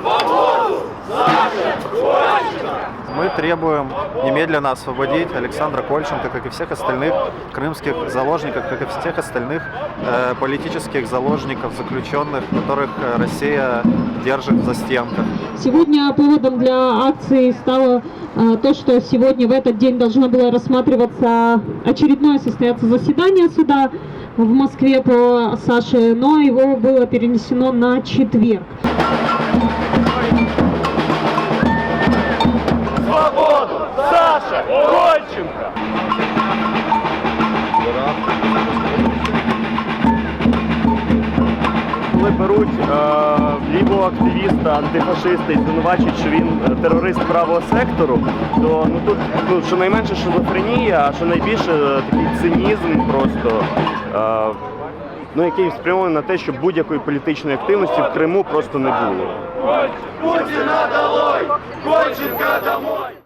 Свободу! Мы требуем немедленно освободить Александра Кольченко, как и всех остальных крымских заложников, как и всех остальных э, политических заложников, заключенных, которых э, Россия держит за застенках. Сегодня поводом для акции стало э, то, что сегодня в этот день должно было рассматриваться очередное состояться заседание суда в Москве по Саше, но его было перенесено на четверг. Саша! Кольченко! Коли беруть е, лівого активіста, антифашиста і звинувачують, що він е, терорист правого сектору, то ну тут ну, щонайменше шизофренія, а щонайбільше е, такий цинізм просто. Е, Ну, який спрямований на те, щоб будь-якої політичної активності в Криму просто не було. Путина долой! Кольченко домой!